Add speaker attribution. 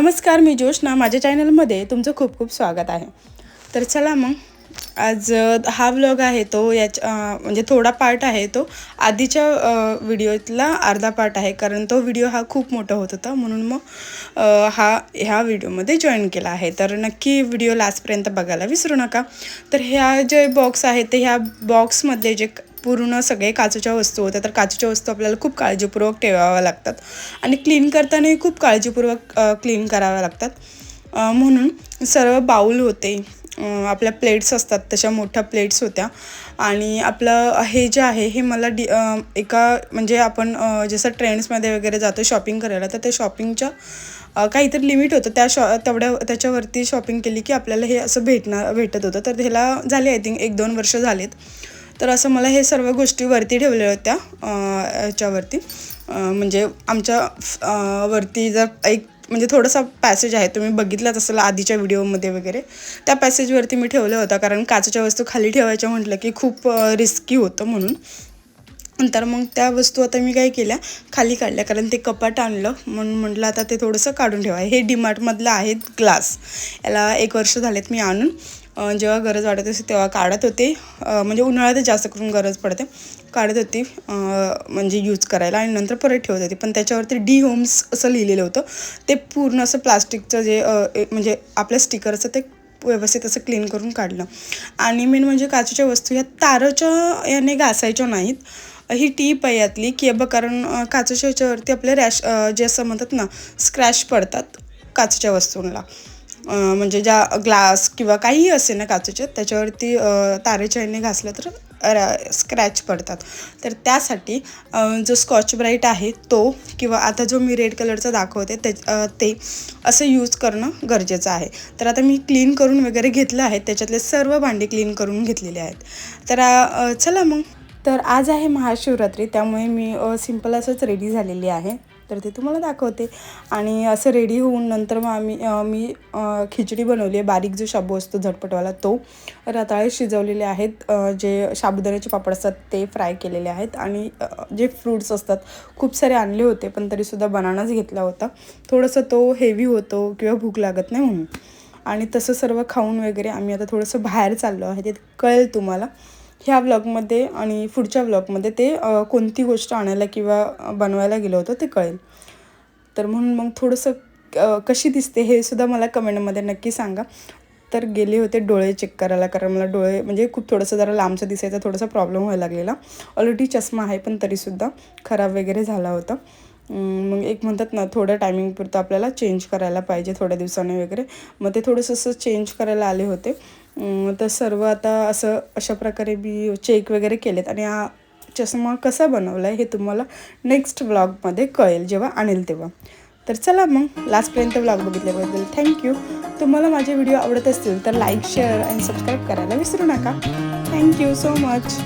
Speaker 1: नमस्कार मी जोशना माझ्या चॅनलमध्ये तुमचं खूप खूप स्वागत आहे. तर चला मग आज हा व्लॉग आहे तो याच्या म्हणजे थोडा पार्ट आहे तो. आधीच्या व्हिडिओतला अर्धा पार्ट आहे कारण तो व्हिडिओ हा खूप मोठा होत होता. म्हणून मग हा ह्या व्हिडिओमध्ये जॉईन केला आहे. तर नक्की व्हिडिओ लास्टपर्यंत बघायला विसरू नका. तर ह्या जे बॉक्स आहे ते ह्या बॉक्समध्ये जे पूर्ण सगळे काचेच्या वस्तू होत्या तर काचेच्या वस्तू आपल्याला खूप काळजीपूर्वक ठेवाव्या लागतात. आणि क्लीन करतानाही खूप काळजीपूर्वक क्लीन कराव्या लागतात. म्हणून सर्व बाऊल होते आपल्या प्लेट्स असतात तशा मोठ्या प्लेट्स होत्या. आणि आपलं हे जे आहे हे मला डि एका म्हणजे आपण जसं ट्रेंड्समध्ये वगैरे जातो शॉपिंग करायला तर त्या शॉपिंगच्या काहीतरी लिमिट होतं. त्या शॉ तेवढ्या त्याच्यावरती शॉपिंग केली की आपल्याला हे असं भेटणार भेटत होतं. तर ह्याला झाले आय थिंक एक दोन वर्ष झालेत. तर असं मला हे सर्व गोष्टी वरती ठेवल्या होत्या याच्यावरती. म्हणजे आमच्या वरती जर एक म्हणजे थोडासा पॅसेज आहे तुम्ही बघितलाच असेल आधीच्या व्हिडिओमध्ये वगैरे. त्या पॅसेजवरती मी ठेवलं होतं कारण काचेच्या वस्तू खाली ठेवायच्या म्हटलं की खूप रिस्की होतं म्हणून. नंतर मग त्या वस्तू आता मी काय केल्या खाली काढल्या कारण ते कपाट आणलं. म्हणून म्हटलं आता ते थोडंसं काढून ठेवा. हे डीमार्टमधलं आहेत ग्लास याला एक वर्ष झालेत मी आणून. जेव्हा गरज वाटत असे तेव्हा काढत होते. म्हणजे उन्हाळ्यातच जास्त करून गरज पडते. काढत होती. म्हणजे यूज करायला आणि नंतर परत ठेवत होती. पण त्याच्यावरती डी होम्स असं लिहिलेलं होतं. ते पूर्ण असं प्लास्टिकचं जे ए- म्हणजे आपल्या स्टिकरचं ते व्यवस्थित असं क्लीन करून काढलं. आणि मेन म्हणजे काचेच्या वस्तू ह्या ताराच्या याने घासायच्या नाहीत. ही टीप आहे यातली की बघ कारण काचेच्या ह्याच्यावरती आपले रॅश जे असं म्हणतात ना स्क्रॅच पडतात काचेच्या वस्तूंना म्हणजे ज्या ग्लास किंवा काहीही असे ना काचेचे त्याच्यावरती अं, घासलं तर स्क्रॅच पडतात. तर त्यासाठी जो स्कॉच ब्राईट आहे तो किंवा आता जो मी रेड कलरचा दाखवते ते ते असं यूज करणं गरजेचं आहे. तर आता मी क्लीन करून वगैरे घेतलं आहे त्याच्यातले सर्व भांडी क्लीन करून घेतलेले आहेत. तर चला मग. तर आज आहे महाशिवरात्री त्यामुळे मी सिंपल असंच रेडी झालेली आहे. तर ते तुम्हाला दाखवते. आणि असं रेडी होऊन नंतर मग आम्ही मी खिचडी बनवली आहे. बारीक जो शाबू असतो झटपटवाला तो. रताळे शिजवलेले आहेत. जे साबुदाण्याचे पापड असतात ते फ्राय केलेले आहेत. आणि जे फ्रूट्स असतात खूप सारे आणले होते पण तरीसुद्धा बनानाच घेतला होता. थोडंसं तो हेवी होतो किंवा भूक लागत नाही म्हणून. आणि तसं सर्व खाऊन वगैरे आम्ही आता थोडंसं बाहेर चाललो आहे. ते कळेल तुम्हाला. ह्या व्लॉगमध्ये आणि पुढच्या व्लॉगमध्ये ते कोणती गोष्ट आणायला किंवा बनवायला गेलं होतं ते कळेल. तर म्हणून मग थोडंसं कशी दिसते हे सुद्धा मला कमेंटमध्ये नक्की सांगा. तर गेले होते डोळे चेक करायला कारण मला डोळे म्हणजे खूप थोडंसं जरा लांबचं दिसायचा थोडासा प्रॉब्लेम व्हायला लागलेला. ऑलरेडी चष्मा आहे पण तरीसुद्धा खराब वगैरे झाला होता. मग एक म्हणतात ना थोडं टायमिंगपुरतं आपल्याला चेंज करायला पाहिजे थोड्या दिवसाने वगैरे. मग ते थोडंसं असं चेंज करायला आले होते. तर सर्व आता असं अशा प्रकारे मी चेक वगैरे केलेत आणि हा चष्मा कसा बनवला आहे हे तुम्हाला नेक्स्ट व्लॉगमध्ये कळेल जेव्हा आणेल तेव्हा. तर चला मग लास्टपर्यंत व्लॉग बघितल्याबद्दल थँक्यू तुम्हाला माझे व्हिडिओ आवडत असतील तर लाईक शेअर आणि सबस्क्राईब करायला विसरू नका. Thank you so much